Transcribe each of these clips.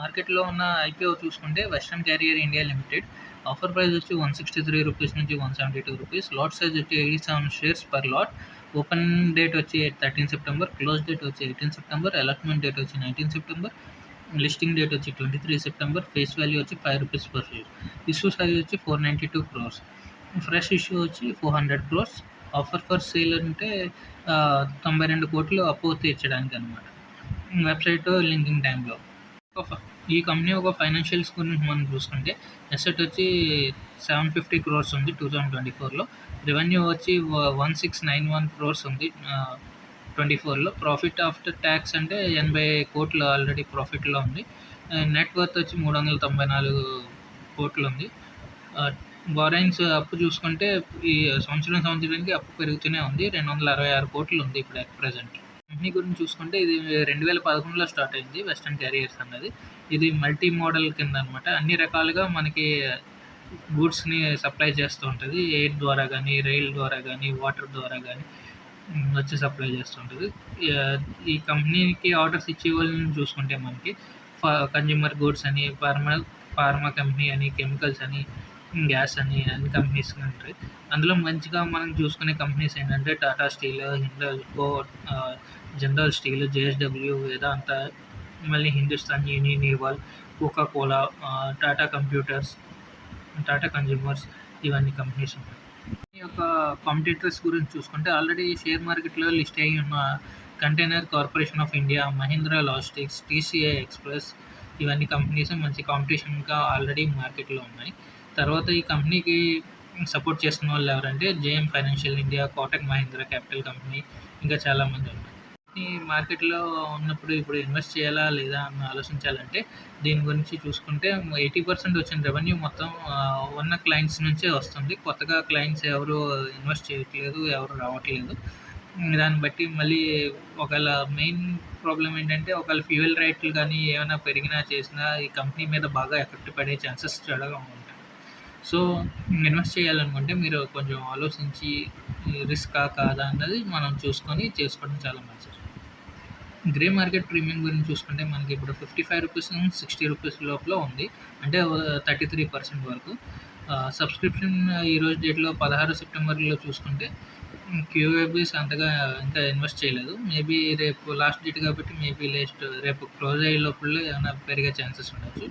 మార్కెట్లో ఉన్న ఐపీఓ చూసుకుంటే Western Carrier India limited. Offer price వచ్చి వన్ సిక్స్టీ త్రీ రూపీస్ నుంచి one seventy two rupees. Lot size వచ్చి eighty seven shares per lot. Open date వచ్చి thirteen September. Close date వచ్చి eighteen September. Allotment date వచ్చి nineteen September. Listing date వచ్చి twenty three September. Face value వచ్చి five rupees per share. Issue size వచ్చి four ninety two crores. Fresh issue వచ్చి four hundred crores. Offer for sale అంటే తొంభై రెండు కోట్లు అప్పు తీర్చడానికి అనమాట వెబ్సైట్ లింకింగ్ టైంలో ఈ కంపెనీ ఒక ఫైనాన్షియల్స్ గురించి మనం చూసుకుంటే ఎసెట్ వచ్చి సెవెన్ ఫిఫ్టీ క్రోర్స్ ఉంది టూ థౌజండ్ ట్వంటీ ఫోర్లో రెవెన్యూ వచ్చి one six nine one crores ఉంది ట్వంటీ ఫోర్లో ప్రాఫిట్ ఆఫ్టర్ ట్యాక్స్ అంటే ఎనభై కోట్లు ఆల్రెడీ ప్రాఫిట్లో ఉంది. నెట్ వర్త్ వచ్చి మూడు వందల తొంభై నాలుగు కోట్లు ఉంది. బారైన్స్ అప్పు చూసుకుంటే ఈ సంవత్సరం సంవత్సరానికి అప్పు పెరుగుతూనే ఉంది. రెండు వందల అరవై ఆరు కోట్లు ఉంది ఇప్పుడు అట్ ప్రజెంట్ కంపెనీ గురించి చూసుకుంటే ఇది రెండు వేల పదకొండులో స్టార్ట్ అయింది వెస్టర్న్ క్యారియర్స్ అన్నది. ఇది మల్టీ మోడల్ కింద అనమాట అన్ని రకాలుగా మనకి గూడ్స్ని సప్లై చేస్తూ ఉంటుంది. ఎయిర్ ద్వారా కానీ రైల్ ద్వారా కానీ వాటర్ ద్వారా కానీ వచ్చి సప్లై చేస్తుంటుంది ఈ కంపెనీకి ఆర్డర్స్ ఇచ్చే వాళ్ళని చూసుకుంటే మనకి కన్జ్యూమర్ గూడ్స్ అని ఫార్మా ఫార్మా కంపెనీ అని కెమికల్స్ అని గ్యాస్ అని అన్ని కంపెనీస్ ఉంటాయి అందులో మంచిగా మనం చూసుకునే కంపెనీస్ ఏంటంటే Tata steel Hindalco general steel JSW Vedanta మళ్ళీ Hindustan Unilever Coca Cola Tata computers Tata consumers ఇవన్నీ కంపెనీస్ ఉంటాయి. ఈ యొక్క కాంపిటేటర్స్ గురించి చూసుకుంటే ఆల్రెడీ షేర్ మార్కెట్లో లిస్ట్ అయ్యి ఉన్న container corporation of India Mahindra logistics TCI express ఇవన్నీ కంపెనీస్ మంచి కాంపిటీషన్గా ఆల్రెడీ మార్కెట్లో ఉన్నాయి. తర్వాత ఈ కంపెనీకి సపోర్ట్ చేస్తున్న వాళ్ళు ఎవరంటే JM financial India Kotak Mahindra capital company ఇంకా చాలామంది ఉన్నారు. ఈ మార్కెట్లో ఉన్నప్పుడు ఇప్పుడు ఇన్వెస్ట్ చేయాలా లేదా అని ఆలోచించాలంటే దీని గురించి చూసుకుంటే ఎయిటీ పర్సెంట్ వచ్చిన రెవెన్యూ మొత్తం ఉన్న క్లయింట్స్ నుంచే వస్తుంది. కొత్తగా క్లయింట్స్ ఎవరు ఇన్వెస్ట్ చేయట్లేదు ఎవరు రావట్లేదు. దాన్ని బట్టి మళ్ళీ ఒకవేళ మెయిన్ ప్రాబ్లం ఏంటంటే ఒకవేళ ఫ్యూయల్ రేట్లు కానీ ఏమైనా పెరిగినా చేసినా ఈ కంపెనీ మీద బాగా ఎఫెక్ట్ పడే ఛాన్సెస్ చాలా ఉంటాయి. సో ఇన్వెస్ట్ చేయాలనుకుంటే మీరు కొంచెం ఆలోచించి రిస్కా కాదా అన్నది మనం చూసుకొని చేసుకోవడం చాలా మంచిది. గ్రే మార్కెట్ ప్రీమియం గురించి చూసుకుంటే మనకి ఇప్పుడు ఫిఫ్టీ ఫైవ్ రూపీస్ నుంచి సిక్స్టీ రూపీస్ లోపల ఉంది. అంటే థర్టీ త్రీ పర్సెంట్ వరకు. సబ్స్క్రిప్షన్ ఈరోజు డేట్లో పదహారు సెప్టెంబర్లో చూసుకుంటే క్యూఏబీస్ అంతగా ఇంకా ఇన్వెస్ట్ చేయలేదు. మేబీ రేపు లాస్ట్ డేట్ కాబట్టి మేబీ లేస్ట్ రేపు క్లోజ్ అయ్యే లోపల ఏమైనా పెరిగే ఛాన్సెస్ ఉండొచ్చు.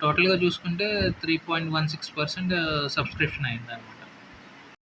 టోటల్గా చూసుకుంటే three point one six percent subscription అయిందన్నమాట.